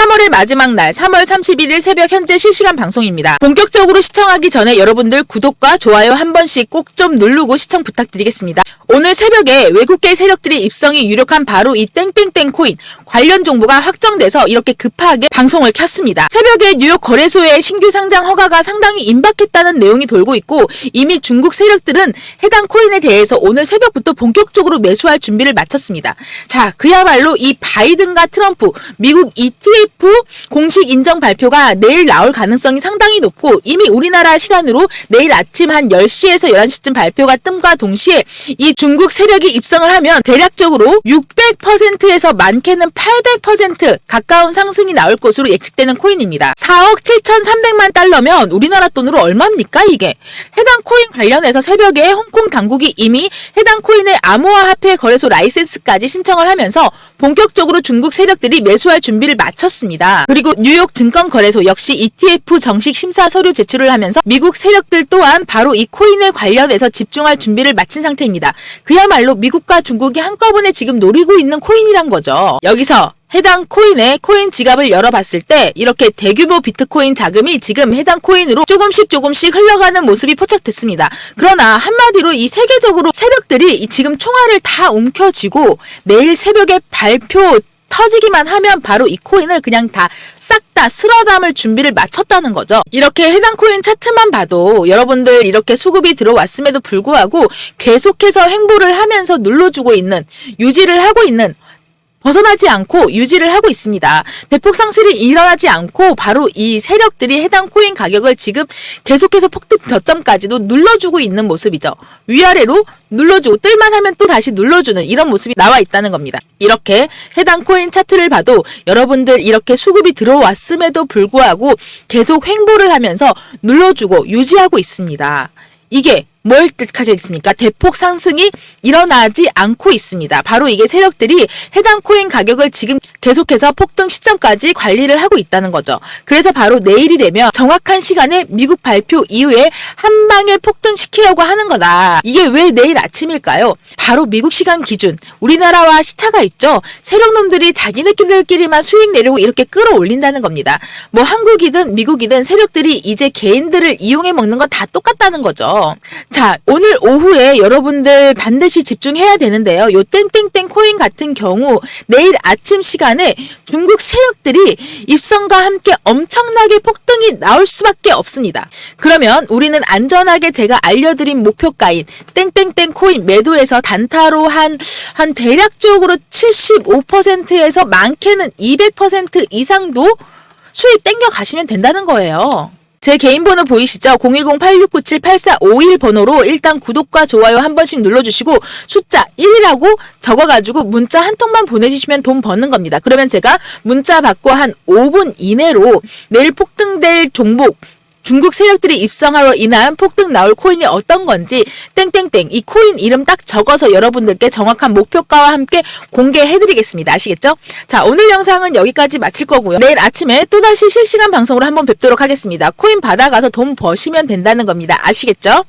3월의 마지막 날 3월 31일 새벽 현재 실시간 방송입니다. 본격적으로 시청하기 전에 여러분들 구독과 좋아요 한 번씩 꼭 좀 누르고 시청 부탁드리겠습니다. 오늘 새벽에 외국계 세력들이 입성이 유력한 바로 이 땡땡땡 코인 관련 정보가 확정돼서 이렇게 급하게 방송을 켰습니다. 새벽에 뉴욕 거래소의 신규 상장 허가가 상당히 임박했다는 내용이 돌고 있고 이미 중국 세력들은 해당 코인에 대해서 오늘 새벽부터 본격적으로 매수할 준비를 마쳤습니다. 자, 그야말로 이 바이든과 트럼프 미국 ETF 공식 인정 발표가 내일 나올 가능성이 상당히 높고 이미 우리나라 시간으로 내일 아침 한 10시에서 11시쯤 발표가 뜸과 동시에 이 중국 세력이 입성을 하면 대략적으로 600%에서 많게는 800% 가까운 상승이 나올 것으로 예측되는 코인입니다. 4억 7,300만 달러면 우리나라 돈으로 얼마입니까 이게? 해당 코인 관련해서 새벽에 홍콩 당국이 이미 해당 코인의 암호화화폐 거래소 라이센스까지 신청을 하면서 본격적으로 중국 세력들이 매수할 준비를 마쳤습니다. 그리고 뉴욕 증권거래소 역시 ETF 정식 심사 서류 제출을 하면서 미국 세력들 또한 바로 이 코인에 관련해서 집중할 준비를 마친 상태입니다. 그야말로 미국과 중국이 한꺼번에 지금 노리고 있는 코인이란 거죠. 여기서 해당 코인의 코인 지갑을 열어봤을 때 이렇게 대규모 비트코인 자금이 지금 해당 코인으로 조금씩 조금씩 흘러가는 모습이 포착됐습니다. 그러나 한마디로 이 세계적으로 세력들이 이 지금 총알을 다 움켜쥐고 내일 새벽에 발표 터지기만 하면 바로 이 코인을 그냥 다 싹 다 쓸어 담을 준비를 마쳤다는 거죠. 이렇게 해당 코인 차트만 봐도 여러분들 이렇게 수급이 들어왔음에도 불구하고 계속해서 행보를 하면서 눌러주고 있는 유지를 하고 있는 벗어나지 않고 유지를 하고 있습니다. 대폭 상승이 일어나지 않고 바로 이 세력들이 해당 코인 가격을 지금 계속해서 폭등 저점까지도 눌러주고 있는 모습이죠. 위아래로 눌러주고 뜰만 하면 또 다시 눌러주는 이런 모습이 나와 있다는 겁니다. 이렇게 해당 코인 차트를 봐도 여러분들 이렇게 수급이 들어왔음에도 불구하고 계속 횡보를 하면서 눌러주고 유지하고 있습니다. 이게 뭘 뜻하겠습니까? 대폭 상승이 일어나지 않고 있습니다. 바로 이게 세력들이 해당 코인 가격을 지금 계속해서 폭등 시점까지 관리를 하고 있다는 거죠. 그래서 바로 내일이 되면 정확한 시간에 미국 발표 이후에 한 방에 폭등시키려고 하는 거다. 이게 왜 내일 아침일까요? 바로 미국 시간 기준 우리나라와 시차가 있죠. 세력놈들이 자기네들끼리만 수익 내려고 이렇게 끌어올린다는 겁니다. 뭐 한국이든 미국이든 세력들이 이제 개인들을 이용해 먹는 건 다 똑같다는 거죠. 자, 오늘 오후에 여러분들 반드시 집중해야 되는데요. 요 땡땡땡 코인 같은 경우 내일 아침 시간에 중국 세력들이 입성과 함께 엄청나게 폭등이 나올 수밖에 없습니다. 그러면 우리는 안전하게 제가 알려드린 목표가인 땡땡땡 코인 매도에서 단타로 한, 한 대략적으로 75%에서 많게는 200% 이상도 수익 땡겨 가시면 된다는 거예요. 제 개인 번호 보이시죠? 010-8697-8451 번호로 일단 구독과 좋아요 한 번씩 눌러주시고 숫자 1이라고 적어가지고 문자 한 통만 보내주시면 돈 버는 겁니다. 그러면 제가 문자 받고 한 5분 이내로 내일 폭등될 종목 중국 세력들이 입성하로 인한 폭등 나올 코인이 어떤 건지 땡땡땡 이 코인 이름 딱 적어서 여러분들께 정확한 목표가와 함께 공개해드리겠습니다. 아시겠죠? 자 오늘 영상은 여기까지 마칠 거고요. 내일 아침에 또다시 실시간 방송으로 한번 뵙도록 하겠습니다. 코인 받아가서 돈 버시면 된다는 겁니다. 아시겠죠?